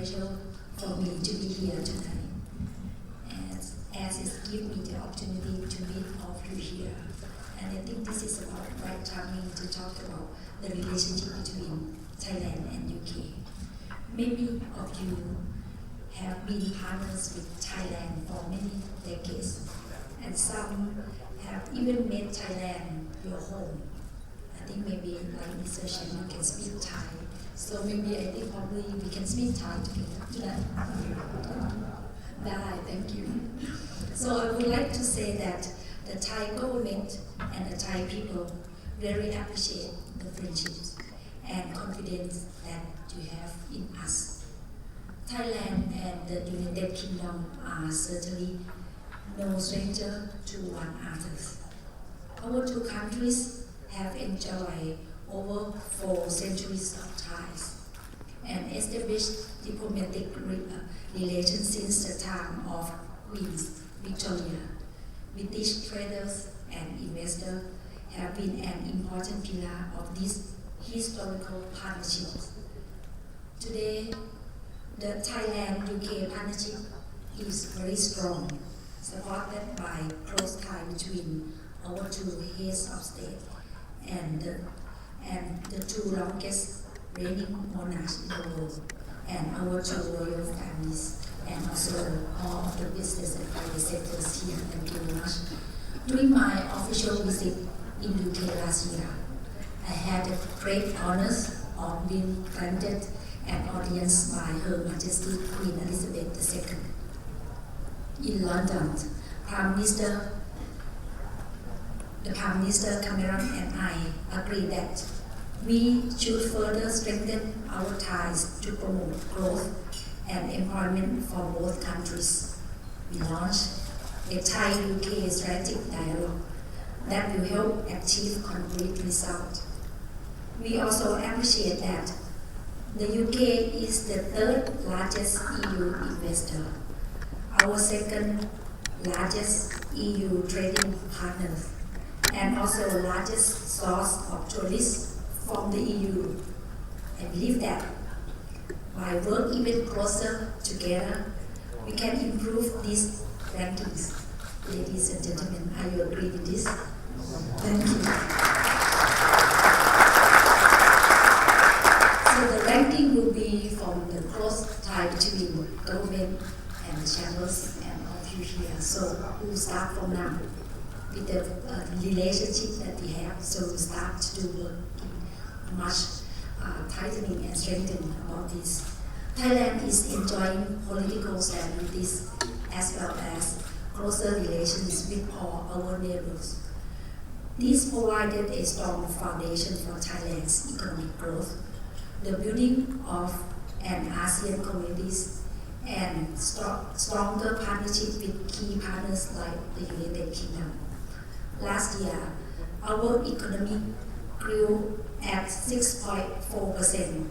pleasure for me to be here tonight, as, as it gives me the opportunity to meet all of you here. And I think this is about right timing to talk about the relationship between Thailand and UK. Many of you have been partners with Thailand for many decades, and some have even made Thailand your home. I think maybe like Mr. Sherman can speak Thai, so maybe I think probably we can speak Thai together tonight. Bye, thank you. So I would like to say that the Thai government and the Thai people very appreciate the friendships and confidence that you have in us. Thailand and the United Kingdom are certainly no stranger to one another. Our two countries have enjoyed over four centuries of ties and established diplomatic re- uh, relations since the time of Queen Victoria. British traders and investors have been an important pillar of this historical partnership. Today, the Thailand-UK partnership is very strong, supported by close ties between our two heads of state and the, and the two longest reigning monarchs in the world, and our two royal families, and also all of the business and private sectors here. Thank you very much. During my official visit in UK last year, I had the great honors of being granted an audience by Her Majesty Queen Elizabeth II. In London, Prime Minister, the Prime Minister Cameron and I agree that we should further strengthen our ties to promote growth and employment for both countries. We launched a Thai-UK strategic dialogue that will help achieve concrete results. We also appreciate that the UK is the third largest EU investor, our second largest EU trading partner, and also the largest source of tourists from the EU. I believe that by working even closer together, we can improve these rankings. Ladies and gentlemen, are you agree with this? Thank you. So the ranking will be from the close tie between government and chambers and all you here. So we'll start from now with the uh, relationship that we have. So we start to do work much uh, tightening and strengthening about this. Thailand is enjoying political stabilities as well as closer relations with all our neighbors. This provided a strong foundation for Thailand's economic growth, the building of an ASEAN communities, and stro- stronger partnership with key partners like the United Kingdom. Last year, our economy grew at 6.4%,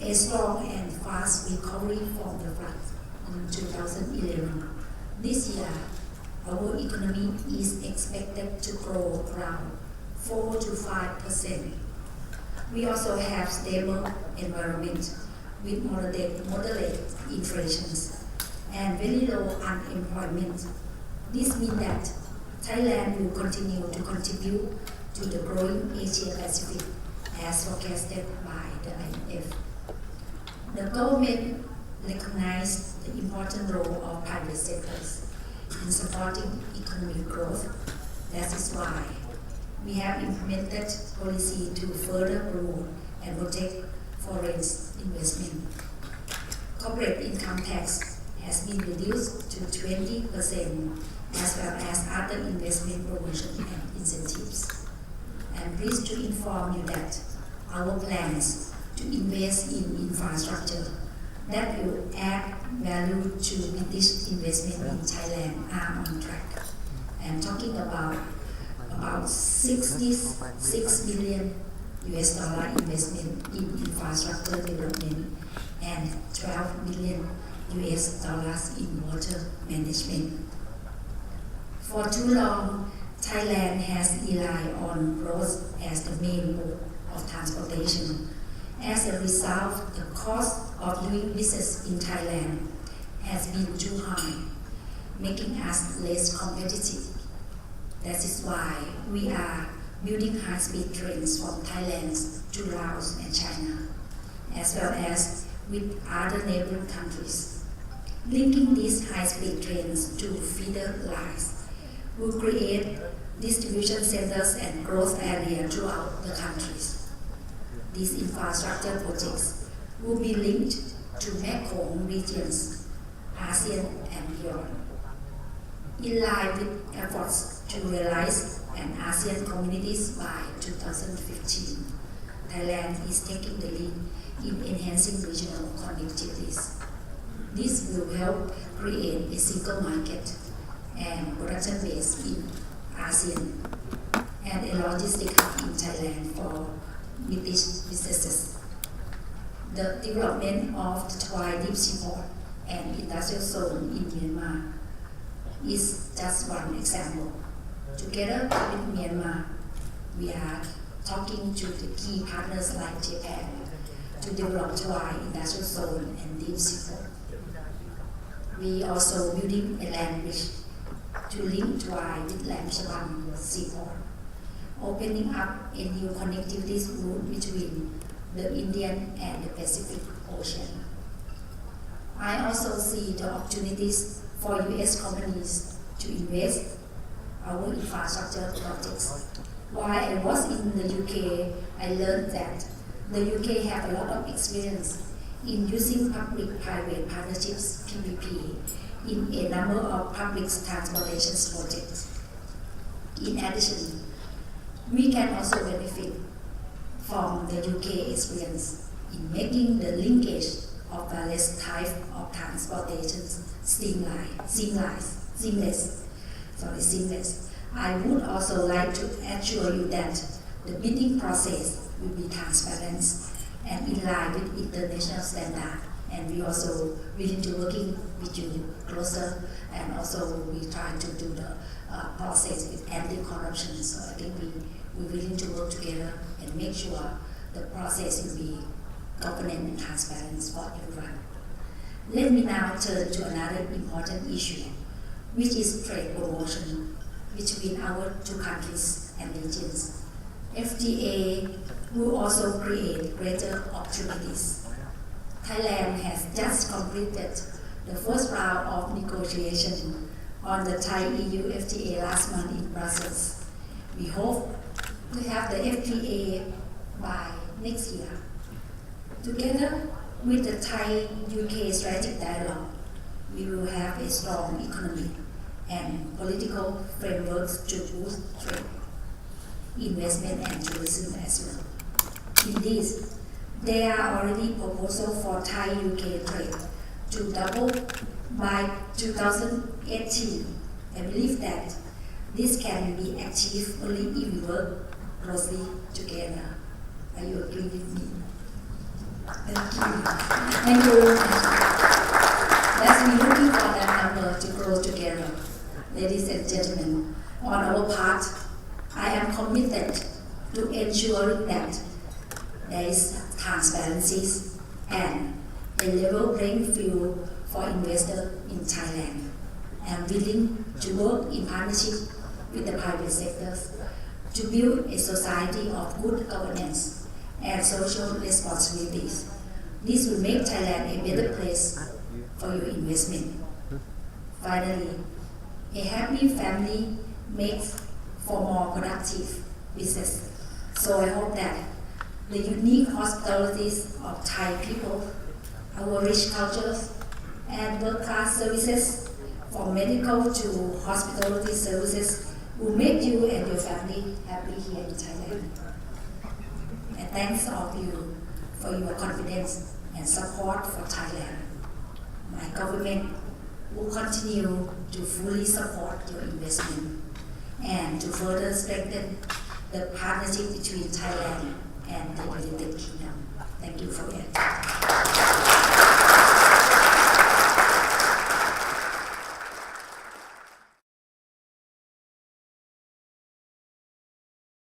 a strong and fast recovery from the flood in 2011. This year, our economy is expected to grow around 4 to 5%. We also have stable environment with moderate, moderate inflations and very low unemployment. This means that Thailand will continue to contribute to the growing Asia Pacific as forecasted by the IMF. The government recognized the important role of private sectors in supporting economic growth. That is why we have implemented policy to further promote and protect foreign investment. Corporate income tax has been reduced to 20% as well as other investment promotion and incentives. I'm pleased to inform you that our plans to invest in infrastructure that will add value to British investment in Thailand are on track. I'm talking about about 66 billion US dollar investment in infrastructure development and 12 billion US dollars in water management. For too long, Thailand has relied on roads as the main mode of transportation. As a result, the cost of doing business in Thailand has been too high, making us less competitive. That is why we are building high-speed trains from Thailand to Laos and China, as well as with other neighboring countries. Linking these high-speed trains to feeder lines will create distribution centers and growth areas throughout the countries. These infrastructure projects will be linked to Mekong regions, ASEAN and beyond. In line with efforts to realize an ASEAN communities by 2015, Thailand is taking the lead in enhancing regional connectivities. This will help create a single market and production base in ASEAN and a logistic hub in Thailand for British businesses. The development of the Twai Deep Sea Port and industrial zone in Myanmar is just one example. Together with Myanmar, we are talking to the key partners like Japan to develop Twai industrial zone and deep sea port. We also building a land bridge to link Twai with Lam seaport, opening up a new connectivity route between the Indian and the Pacific Ocean. I also see the opportunities for U.S. companies to invest our infrastructure projects. While I was in the UK, I learned that the UK have a lot of experience in using public-private partnerships (PPP) in a number of public transportation projects. In addition, we can also benefit from the UK experience in making the linkage of various types of transportation seamless, sorry, seamless. I would also like to assure you that the bidding process will be transparent and in line with international standard. And we also willing to working with you closer and also we try to do the uh, process with anti-corruption. So I think we, we're willing to work together and make sure the process will be governance and transparent for everyone. Let me now turn to another important issue, which is trade promotion between our two countries and regions. FTA will also create greater opportunities. Thailand has just completed the first round of negotiation on the Thai-EU FTA last month in Brussels. We hope to have the FTA by next year. Together with the Thai-UK strategic dialogue, we will have a strong economic and political frameworks to boost trade, investment and tourism as well. In this, there are already proposals for Thai-UK trade to double by 2018. I believe that this can be achieved only if we work closely together. Are you agree with me? Thank you. Thank you. Let's be looking for that number to grow together. Ladies and gentlemen, on our part, I am committed to ensuring that there is transparency and a level playing field for investors in Thailand. Am willing to work in partnership with the private sectors to build a society of good governance and social responsibilities. This will make Thailand a better place for your investment. Finally, a happy family makes for more productive business. So I hope that the unique hospitalities of Thai people, our rich cultures, and world-class services from medical to hospitality services will make you and your family happy here in Thailand. And thanks all of you for your confidence and support for Thailand. My government will continue to fully support your investment and to further strengthen the partnership between Thailand and dignity kingdom. Thank you for it.